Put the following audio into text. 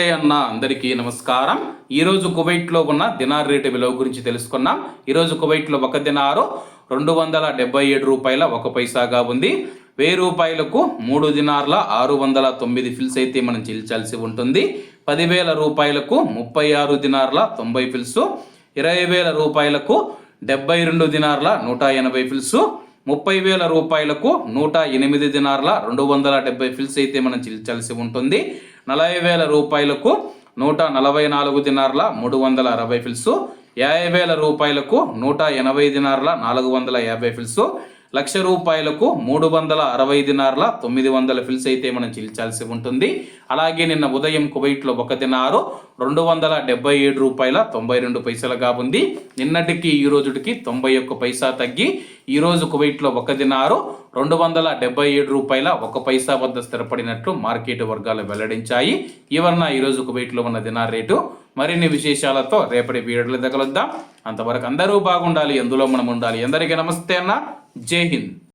నమస్తే అన్న అందరికీ నమస్కారం. ఈరోజు కువైట్లో ఉన్న దినార్ రేటు విలువ గురించి తెలుసుకున్నాం. ఈరోజు కువైట్లో ఒక దినారు రెండు వందల డెబ్బై ఏడు రూపాయల ఒక పైసాగా ఉంది. వెయ్యి రూపాయలకు మూడు దినార్ల ఆరు వందల తొమ్మిది ఫిల్స్ అయితే మనం చెల్లించాల్సి ఉంటుంది. పదివేల రూపాయలకు ముప్పై ఆరు దినార్ల తొంభై ఫిల్స్ ఇరవై వేల రూపాయలకు డెబ్బై రెండు దినార్ల నూట ఎనభై ఫిల్స్ ముప్పై వేల రూపాయలకు నూట ఎనిమిది దినార్ల రెండు వందల డెబ్బై ఫిల్స్ అయితే మనం చెల్లించాల్సి ఉంటుంది. నలభై వేల రూపాయలకు నూట నలభై నాలుగు దినార్ల మూడు వందల అరవై ఫిల్స్. యాభై వేల రూపాయలకు నూట ఎనభై దినార్ల నాలుగు వందల యాభై ఫిల్స్. లక్ష రూపాయలకు మూడు వందల అరవై దినార్ల తొమ్మిది వందల ఫిల్స్ అయితే మనం చెల్లించాల్సి ఉంటుంది. అలాగే నిన్న ఉదయం కువైట్లో ఒక దినారు రెండు వందల డెబ్బై ఏడు రూపాయల తొంభై రెండు పైసలుగా ఉంది. నిన్నటికి ఈ రోజుటికి తొంభై ఒక్క పైసా తగ్గి ఈ రోజు కువైట్లో ఒక దినారు రెండు వందల డెబ్బై ఏడు రూపాయల ఒక పైసా వద్ద స్థిరపడినట్లు మార్కెట్ వర్గాలు వెల్లడించాయి. ఈవన్న ఈ రోజు కువైట్లో ఉన్న దినార్ రేటు మరిన్ని విశేషాలతో రేపటి వీడియోలో తగలుద్దాం అంతవరకు అందరూ బాగుండాలి ఎందులో మనం ఉండాలి అందరికీ నమస్తే అన్న. జై హింద్.